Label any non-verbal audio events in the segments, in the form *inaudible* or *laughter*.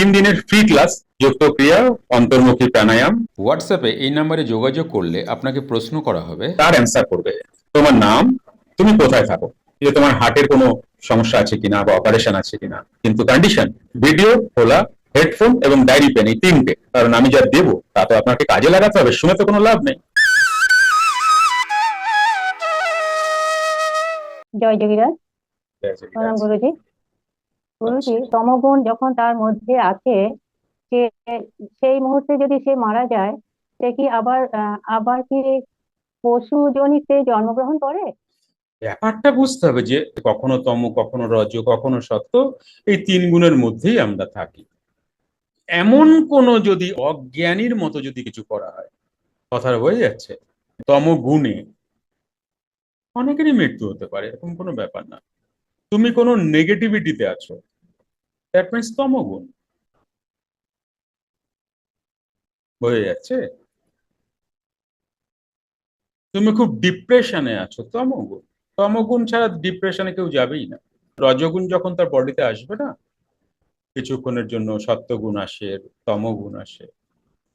তিন দিনের free class যুক্ত ক্রিয়া অন্তর্মুখী প্রাণায়াম। হোয়াটসঅ্যাপে এই নাম্বারে যোগাযোগ করলে আপনাকে প্রশ্ন করা হবে। তার অ্যান্সার করবে। তোমার নাম তুমি কোথায় থাকো? যে তোমার হার্টের কোনো সমস্যা আছে কিনা বা অপারেশন আছে কিনা? কিন্তু কন্ডিশন ভিডিও খোলা হেডফোন এবং ডায়েরি পেন এই তিনটে। কারণ আমি যা দেবো তা তো আপনাকে কাজে লাগাতে হবে শুনে তো কোনো লাভ নেই। জয় যোগীরাজ প্রণাম গুরুজি। গুরুজি তমগুণ যখন তার মধ্যে আছে সে সেই মুহূর্তে যদি সে মারা যায় সে কি আবার আবার কি পশু জনিতে জন্মগ্রহণ করে? ব্যাপারটা বুঝতে হবে যে কখনো তম কখনো রজ কখনো সত্য এই তিন গুণের মধ্যেই আমরা থাকি। এমন কোন যদি অজ্ঞানীর মতো যদি কিছু করা হয় কথার বোঝা যাচ্ছে তম গুণে অনেকেরই মৃত্যু হতে পারে এরকম কোনো ব্যাপার না। তুমি কোনো নেগেটিভিটিতে আছো দ্যাট মিনস তমগুণ। বোঝা যাচ্ছে। তুমি খুব ডিপ্রেশনে আছো, তমগুণ। তমগুণ ছাড়া ডিপ্রেশনে কেউ যাবেই না। রজগুণ যখন তার বডিতে আসবে না, কিছুক্ষণের জন্য সত্যগুণ আসে, তমগুণ আসে।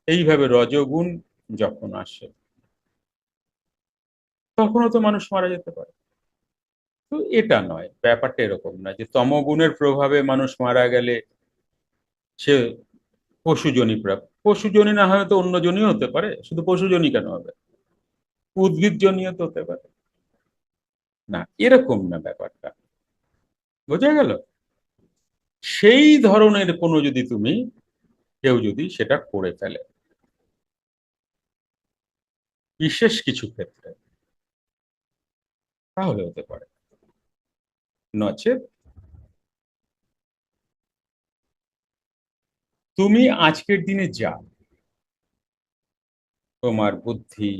এইভাবে রজগুণ যখন আসে, তখনও তো মানুষ মারা যেতে পারে। তো এটা নয়, ব্যাপারটা এরকম না যে তমগুণের প্রভাবে মানুষ মারা গেলে সে পশুজনী প্রাপ্ত পশুজনী না হয় তো অন্য হতে পারে, শুধু পশুজনী কেন হবে? উদ্ভিদ জনীয় তো হতে পারে। না, এরকম না ব্যাপারটা। বোঝা গেল? সেই ধরনের কোনো যদি তুমি, কেউ যদি সেটা করে ফেলে। বিশেষ কিছু ক্ষেত্রে, তাহলে হতে পারে। নচেত তুমি আজকের দিনে যা, তোমার বুদ্ধি,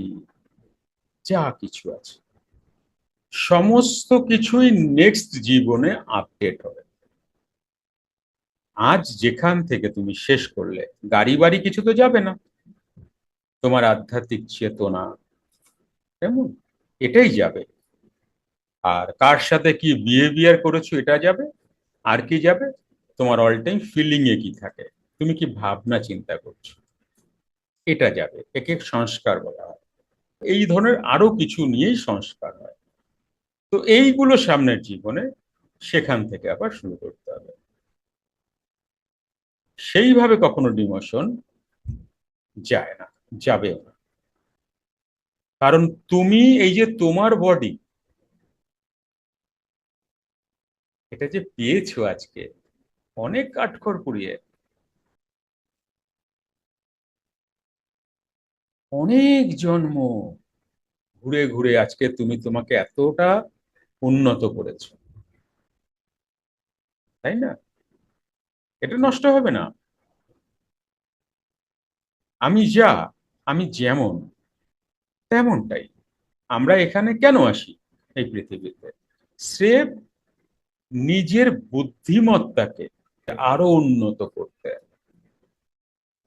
যা কিছু আছে, সমস্ত কিছুই নেক্সট জীবনে আপডেট হবে। আজ যেখান থেকে তুমি শেষ করলে গাড়ি বাড়ি কিছু তো যাবে না। তোমার আধ্যাত্মিক চেতনা, কেমন? এটাই যাবে। আর কার সাথে কি বিহেভিয়ার করেছ, এটা যাবে? আর কি যাবে? তোমার অল টাইম ফিলিং এ কি থাকে? তুমি কি ভাবনা চিন্তা করছ? এটা যাবে। একে সংস্কার বলা হয়। এই ধরনের আরও কিছু নিয়েই সংস্কার হয়। তো এইগুলো সামনের জীবনে সেখান থেকে আবার শুরু করতে হবে। সেইভাবে কখনো ডিমোশন যায় না, যাবেও না। কারণ তুমি, এই যে তোমার বডি এটা যে পেয়েছ আজকে, অনেক কাঠখড় পুড়িয়ে। অনেক জন্ম ঘুরে ঘুরে আজকে তুমি তোমাকে এতটা উন্নত করেছ। তাই না? এটা নষ্ট হবে না। আমি যা, আমি যেমন, তেমনটাই। আমরা এখানে কেন আসি এই পৃথিবীতে? স্রেফ নিজের বুদ্ধিমত্তাকে আরও উন্নত করতে।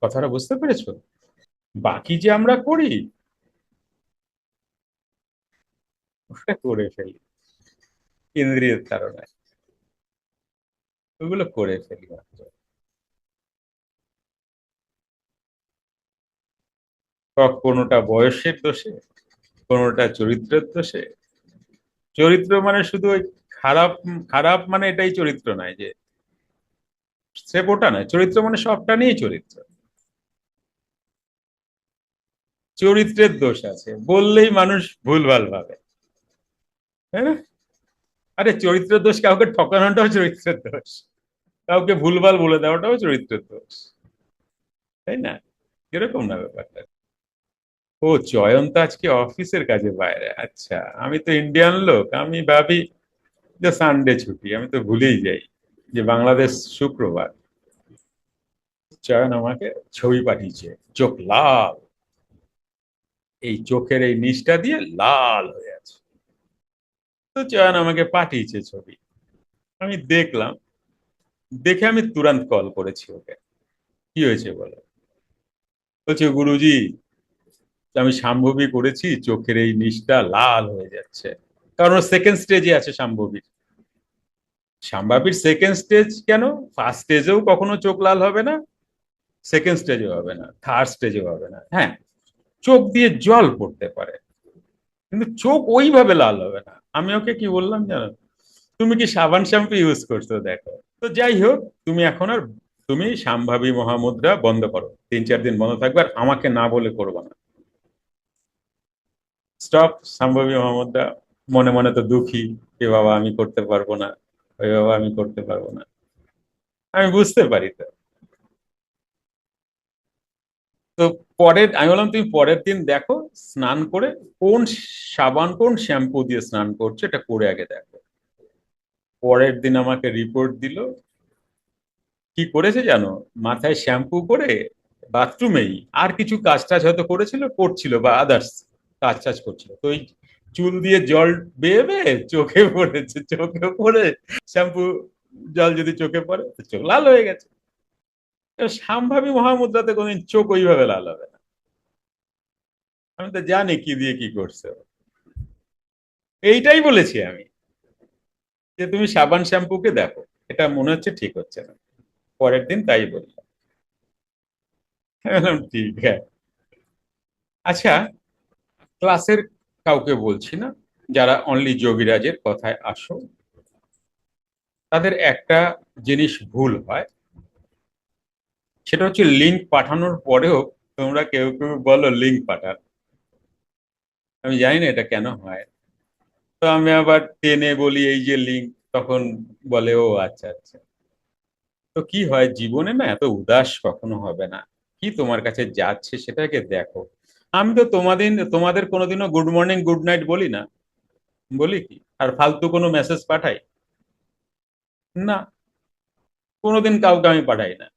কথাটা বুঝতে পেরেছ? বাকি যে আমরা করি করে ফেলি। ইন্দ্রিয়ের কারণে। ওগুলো করে ফেলি কোনোটা বয়সের দোষে, কোনোটা চরিত্রের দোষে। চরিত্র মানে শুধু ওই খারাপ খারাপ মানে এটাই চরিত্র নয় যে সে ওটা নয়, চরিত্র মানে সবটা নিয়েই চরিত্র। চরিত্রের দোষ আছে, বললেই মানুষ ভুলভাল ভাবে। না? আরে চরিত্রের দোষ, কাউকে ঠকানোটাও চরিত্রের দোষ। কাউকে ভুলভাল বলে দেওয়াটাও চরিত্রের দোষ। তাই না? এরকম না ব্যাপারটা। ও জয়ন্ত আজকে অফিসের কাজে বাইরে। আচ্ছা আমি তো ইন্ডিয়ান লোক, আমি ভাবি যে সানডে ছুটি, আমি তো ভুলেই যাই যে বাংলাদেশ শুক্রবার। চয়ন আমাকে ছবি পাঠিয়েছে, চোখ লাল। এই চোখের এই নিচটা দিয়ে লাল হয়ে আছে। তো চয়ন আমাকে পাঠিয়েছে ছবি। আমি দেখলাম, দেখে আমি তুরন্ত কল করেছি ওকে। কি হয়েছে বলো? বলছে, গুরুজি, আমি সম্ভবই করেছি, চোখের এই নিচটা লাল হয়ে যাচ্ছে। কারণ সেকেন্ড স্টেজে আছে সম্ভবী সাম্বাপির সেকেন্ড স্টেজ কেন? ফার্স্ট স্টেজেও কখনো চোখ লাল হবে না সেকেন্ড স্টেজেও হবে না থার্ড স্টেজেও হবে না। হ্যাঁ চোখ দিয়ে জল পড়তে পারে, কিন্তু চোখ ওইভাবে লাল হবে না। আমি ওকে কি বললাম জানো? তুমি কি সাবান শ্যাম্পু ইউজ করছ? দেখো। তো যাই হোক, তুমি এখন আর, তুমি সাম্ভাবী মহামুদ্রা বন্ধ করো। তিন চার দিন বন্ধ থাকবে আর আমাকে না বলে করব না। স্টপ সাম্ভাবী মহামুদ্রা। মনে মনে তো দুঃখী এ বাবা আমি করতে পারব না, ওই বাবা আমি করতে পারব না। আমি বুঝতে পারি তো। তো পরের, আমি বললাম তুমি পরের দিন দেখো, স্নান করে কোন সাবান, কোন শ্যাম্পু দিয়ে স্নান করছে এটা করে আগে দেখো। পরের দিন আমাকে রিপোর্ট দিল, কি করেছে জানো? মাথায় শ্যাম্পু করে বাথরুমেই আর কিছু কাজ টাজ হয়তো করেছিল, করছিল বা আদার্স কাজ টাজ করছিল। তো ওই চুল দিয়ে জল বেয়ে চোখে পড়েছে, চোখে পড়ে। শ্যাম্পু জল যদি চোখে পড়ে, তো চোখ লাল হয়ে গেছে। সাম্ভাবী মহামুদ্রাতে কোনদিন চোখ ওইভাবে লাল হবে না। আমি তো জানি কি দিয়ে কি করছে এইটাই বলেছি আমি যে তুমি সাবান শ্যাম্পুকে দেখো, এটা মনে হচ্ছে ঠিক হচ্ছে না। পরের দিন তাই বললাম। ঠিক হ্যাঁ আচ্ছা ক্লাসের কাউকে বলছি না, যারা অনলি যোগীরাজের কথায় আসো। তাদের একটা জিনিস ভুল হয়, সেটা হচ্ছে লিঙ্ক পাঠানোর পরেও তোমরা কেউ কেউ বলো লিঙ্ক পাঠান। আমি জানি না এটা কেন হয়। তো আমি আবার টেনে বলি, এই যে লিঙ্ক তখন বলে, ও আচ্ছা আচ্ছা। তো কি হয়? জীবনে না এত উদাস কখনো হবে না। কি তোমার কাছে যাচ্ছে সেটাকে দেখো। আমি তো তোমাদের তোমাদের কোনোদিনও গুড মর্নিং গুড নাইট বলি না। বলি কি? আর ফালতু কোনো মেসেজ পাঠাই? না। কোনোদিন কাউকে আমি পাঠাই না।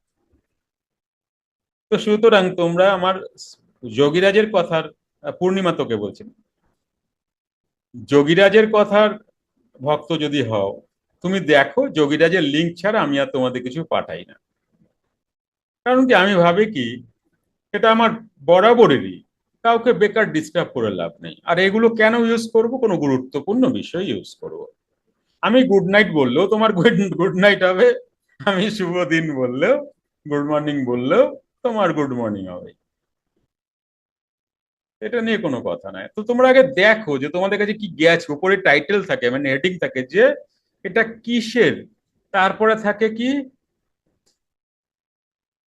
তো সুতরাং তোমরা আমার যোগীরাজের কথার, পূর্ণিমা তোকে বলছি। যোগীরাজের কথার ভক্ত যদি হও, তুমি দেখো যোগীরাজের লিঙ্ক ছাড়া আমি আর তোমাদের কিছু পাঠাই না। কারণ কি, আমি ভাবি কি, এটা আমার বরাবরেরই কাউকে বেকার ডিস্টার্ব করে লাভ নেই। আর এগুলো কেন ইউজ করব? কোনো গুরুত্বপূর্ণ বিষয় ইউজ করব। আমি গুড নাইট বললেও তোমার গুড গুড নাইট হবে। আমি শুভ দিন বললেও গুড মর্নিং বললেও তোমার গুড মর্নিং হবে। এটা নিয়ে কোনো কথা নাই। তো তোমরা আগে দেখো যে তোমাদের কাছে কি গেছে। উপরে টাইটেল থাকে মানে হেডিং থাকে যে এটা কিসের? তারপরে থাকে কি?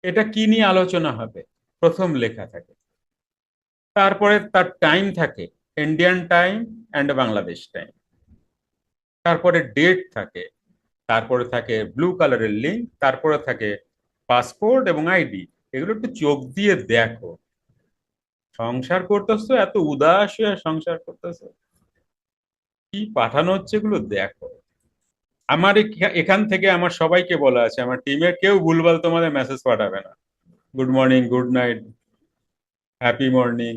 এটা কি নিয়ে আলোচনা হবে? প্রথম লেখা থাকে। তারপরে তার টাইম থাকে Indian time and Bangladesh time তারপরে ডেট থাকে, তারপরে থাকে ব্লু কালারের লিঙ্ক তারপরে থাকে পাসপোর্ট এবং আইডি এগুলো একটু চোখ দিয়ে দেখো। সংসার করতেছো, এত উদাস হয়ে সংসার করতেছো। কি পাঠানো হচ্ছে এগুলো দেখো। আমার এখা- এখান থেকে আমার সবাইকে বলা আছে, আমার টিমের কেউ ভুলভাল তোমাদের মেসেজ পাঠাবে না। Good morning good night happy morning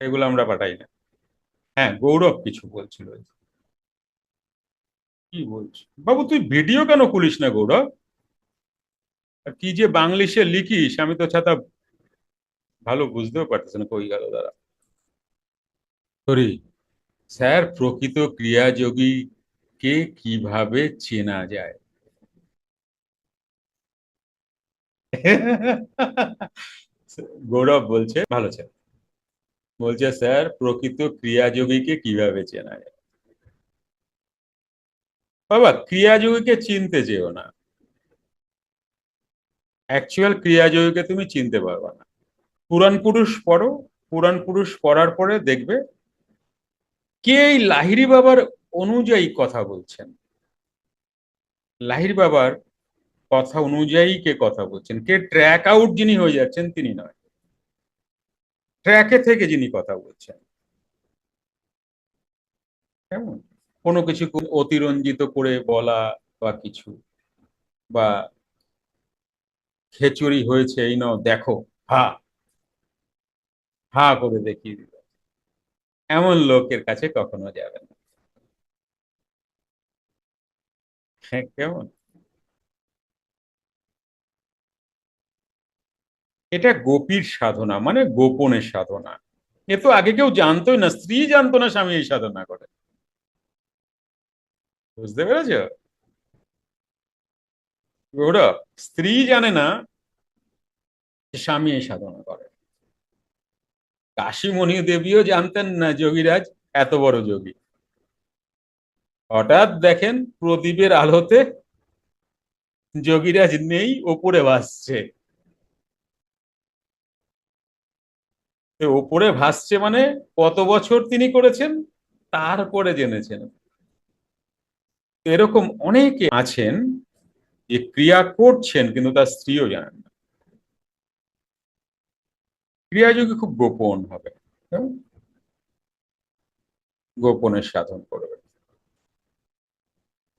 এগুলো আমরা পাঠাই না। হ্যাঁ গৌরব কিছু বলছিল। কি বলছি? বাবু, তুই ভিডিও কেন খুলিস না গৌরব? কি যে বাংলিশে লিখিস, আমি তো ছাতা ভালো বুঝতেও পারতেছি না, কই গেল দাঁড়া সরি, স্যার, প্রকৃত ক্রিয়াযোগী কে কীভাবে চেনা যায়? *laughs* গৌরব বলছে, ভালো স্যার বলছে, স্যার, প্রকৃত ক্রিয়াযোগীকে কীভাবে চেনা যায়? বাবা, ক্রিয়াযোগীকে চিনতে যেও না। অ্যাকচুয়াল ক্রিয়াযোগীকে তুমি চিনতে পারবে না। পুরাণ পুরুষ পড়ো, পুরাণ পুরুষ পড়ার পরে দেখবে, কে এই লাহিরি বাবার অনুযায়ী কথা বলছেন? লাহির বাবার কথা অনুযায়ী কে কথা বলছেন? কে ট্র্যাক আউট যিনি হয়ে যাচ্ছেন তিনি নয়। ট্র্যাকে থেকে যিনি কথা বলছেন। কেমন? কোনো কিছু অতিরঞ্জিত করে বলা বা কিছু বা খেচুরি হয়েছে এই নাও দেখো হা। হা করে দেখিয়ে দিল। এমন লোকের কাছে কখনো যাবে না। হ্যাঁ, কেমন? এটা গোপীর সাধনা মানে গোপনের সাধনা। এ তো আগে কেউ জানতোই না, স্ত্রী জানতো না, স্বামী এই সাধনা করে। বুঝতে পেরেছ? স্ত্রী জানে না স্বামী এই সাধনা করে। কাশীমণি দেবীও জানতেন না যোগীরাজ, এত বড় যোগী। হঠাৎ দেখেন প্রদীপের আলোতে যোগীরাজ নেই, ওপরে ভাসছে। তো ওপরে ভাসছে মানে কত বছর তিনি করেছেন? তারপরে জেনেছেন। এরকম অনেকে আছেন যে ক্রিয়া করছেন কিন্তু তার স্ত্রীও জানেন না। ক্রিয়াযোগী খুব গোপন হবে। হ্যাঁ? গোপনের সাধন করবেন।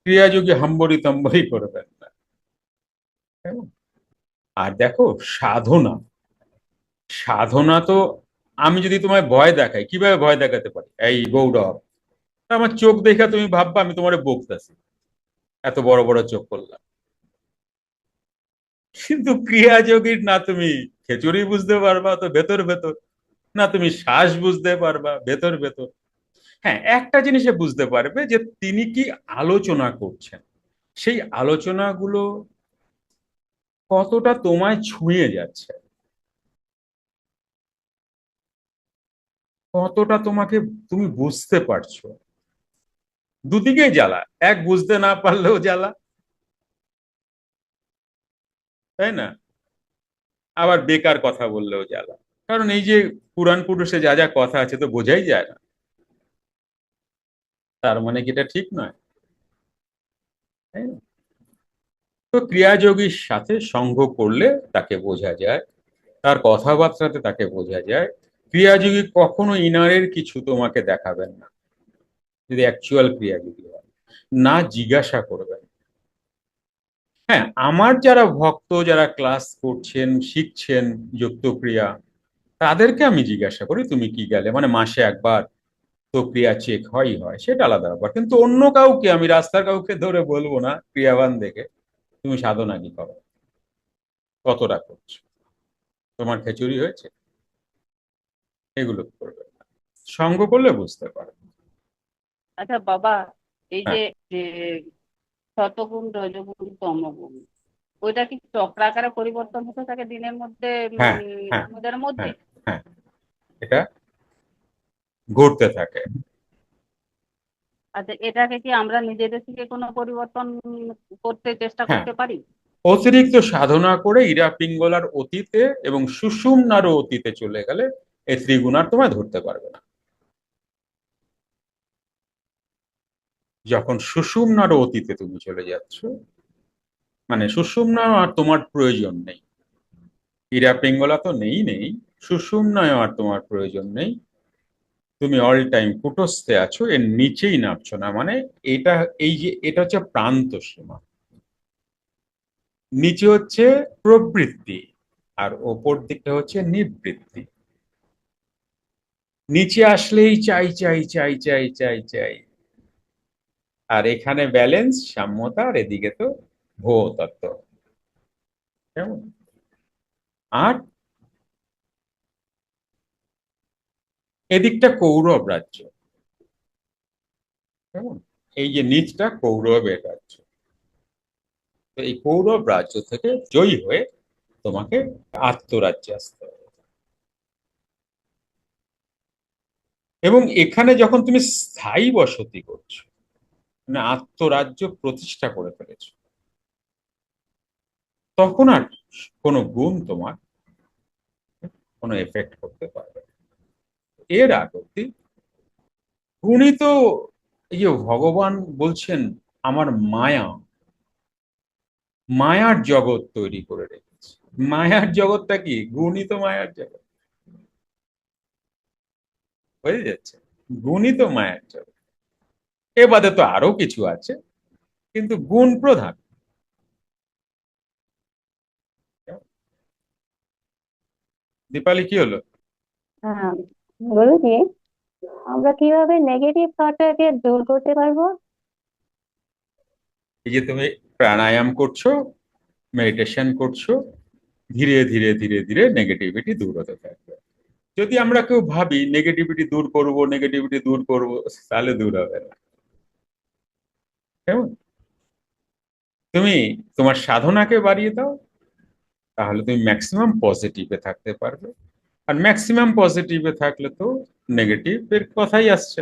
ক্রিয়াযোগী হাম্বরি তম্বরি করবেন না। হ্যাঁ? আর দেখো, সাধনা। সাধনা তো আমি যদি তোমায় ভয় দেখাই, কীভাবে ভয় দেখাতে পারি? এই গৌরব আমার চোখ দেখা তুমি ভাববা, আমি তোমার বকতেছি। এত বড় বড় চোখ করলাম। কিন্তু ক্রিয়াযোগীর না তুমি খেচুড়ি বুঝতে পারবা, তো ভেতর ভেতর। না তুমি শ্বাস বুঝতে পারবা, ভেতর ভেতর। হ্যাঁ একটা জিনিসে বুঝতে পারবে যে তিনি কি আলোচনা করছেন। সেই আলোচনাগুলো কতটা তোমায় ছুঁয়ে যাচ্ছে। কতটা তোমাকে তুমি বুঝতে পারছ? দুদিকেই জ্বালা, এক বুঝতে না পারলেও জ্বালা। তাই না? আবার বেকার কথা বললেও জ্বালা। কারণ এই যে পুরাণ পুরুষে যা যা কথা আছে তো বোঝাই যায় না। তার মানে কি এটা ঠিক নয়? তাই না? তো ক্রিয়াযোগীর সাথে সঙ্গ করলে তাকে বোঝা যায়, তার কথাবার্তাতে তাকে বোঝা যায়। ক্রিয়াযোগী কখনো ইনারের কিছু তোমাকে দেখাবেন না। যদি অ্যাকচুয়াল ক্রিয়াযোগী হয়। না জিজ্ঞাসা করবেন। হ্যাঁ আমার যারা ভক্ত, যারা ক্লাস করছেন, শিখছেন যুক্ত ক্রিয়া, তাদেরকে আমি জিজ্ঞাসা করি, তুমি কি গেলে? মানে মাসে একবার তো ক্রিয়া চেক হয়ই হয়, সেটা আলাদা ব্যাপার। কিন্তু অন্য কাউকে, আমি রাস্তার কাউকে ধরে বলব না, ক্রিয়াবান দেখে, তুমি সাধনা কি করো? কতটা করছ? তোমার খেচুরি হয়েছে? এগুলো করবে না। সঙ্গ করলে বুঝতে পারবে আচ্ছা বাবা এই হ্যাঁ। যে শতগুণ রজগুণ তমগুণ ওইটা কি চক্রাকারে পরিবর্তন হতে থাকে দিনের মধ্যে হ্যাঁ, মানে হ্যাঁ, আমাদের মধ্যে এটা ঘুরতে থাকে আচ্ছা এটাকে কি আমরা নিজেদের থেকে কোনো পরিবর্তন করতে চেষ্টা হ্যাঁ। করতে পারি অতিরিক্ত সাধনা করে ইরা পিঙ্গলার অতীতে এবং সুষুম্নারও অতীতে চলে গেলে এই ত্রিগুণ আর তোমায় ধরতে পারবে না। যখন সুষুম্নারও অতীতে তুমি চলে যাচ্ছ মানে সুষুম্নার আর তোমার প্রয়োজন নেই। ইরা পিঙ্গলা তো নেই নেই, সুষুম্নায় আর তোমার প্রয়োজন নেই। তুমি অল টাইম কুটস্থে আছো, এর নিচেই নামছো না মানে এটা, এই যে, এটা হচ্ছে প্রান্ত সীমা। নিচে হচ্ছে প্রবৃত্তি, আর ওপর দিকটা হচ্ছে নিবৃত্তি। নিচে আসলেই চাই চাই চাই চাই চাই চাই। আর এখানে ব্যালেন্স সাম্যতা, আর এদিকে তো ভো তত্ত্ব কেমন? আর এদিকটা কৌরব রাজ্য। কেমন? এই যে নিচটা কৌরবের রাজ্য। তো এই কৌরব রাজ্য থেকে জয়ী হয়ে তোমাকে আত্মরাজ্যে আসতে হবে। এবং এখানে যখন তুমি স্থায়ী বসতি করছ মানে আত্মরাজ্য প্রতিষ্ঠা করে ফেলেছো, তখন আর কোনো গুণ তোমার কোনো এফেক্ট করতে পারবে। এর আগ অব্দি গুণই তো এই যে ভগবান বলছেন, আমার মায়া, মায়ার জগৎ তৈরি করে রেখেছে। মায়ার জগৎটা কি? গুণই তো মায়ার জগৎ। হয়ে যাচ্ছে। গুণই তো মায়ার জগৎ। এ বাদে তো আরও কিছু আছে কিন্তু গুণ প্রধান। দীপালি কি হলো? হ্যাঁ গুরুজি আমরা কীভাবে নেগেটিভ থটটাকে দূর করতে পারব? এই যে তুমি প্রাণায়াম করছ মেডিটেশন করছ ধীরে ধীরে ধীরে ধীরে নেগেটিভিটি দূর হতে থাকবে। যদি আমরা কেউ ভাবি নেগেটিভিটি দূর করব নেগেটিভিটি দূর করব, তাহলে দূর হবে না। কেমন? তুমি তোমার সাধনাকে বাড়িয়ে দাও, তাহলে তুমি ম্যাক্সিমাম পজিটিভে থাকতে পারবে। আর ম্যাক্সিমাম পজিটিভে থাকলে তো নেগেটিভ এর কথাই আসছে।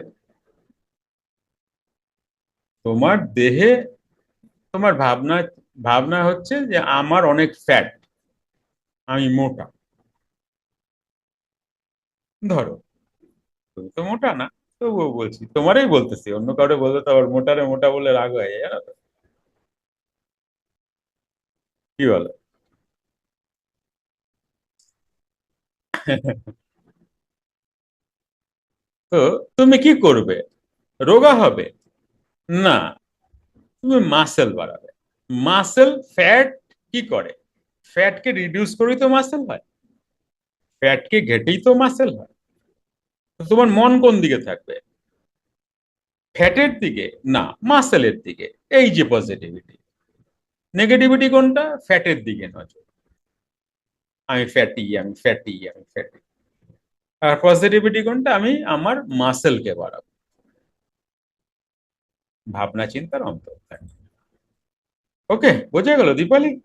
তোমার দেহে, তোমার ভাবনা ভাবনা হচ্ছে যে আমার অনেক ফ্যাট আমি মোটা। ধরো। তুমি তো মোটা না, তবুও বলছি, তোমারই বলতেছি, অন্য কাউরে বলতে তো আবার মোটারে মোটা বলে রাগ হয়ে যায়, জানো তো। কি বলো? *laughs* তো তুমি কি করবে? রোগা হবে? না। তুমি মাসেল বাড়াবে। মাসেল ফ্যাট কি করে? ফ্যাটকে রিডিউস করেই তো মাসেল হয়। ফ্যাটকে ঘেটেই তো মাসেল হয়। তোমার মন কোন দিকে থাকবে? ফ্যাটের দিকে? না, মাসেলের দিকে। এই যে পজিটিভিটি নেগেটিভিটি কোনটা? ফ্যাটের দিকে নজর। আমি ফ্যাটি আমি ফ্যাটি আমি ফ্যাটি। আর পজিটিভিটি কোনটা? আমি আমার মাসেলকে বাড়াবো। ভাবনা, চিন্তার অন্তর ওকে বোঝা গেল দীপালি?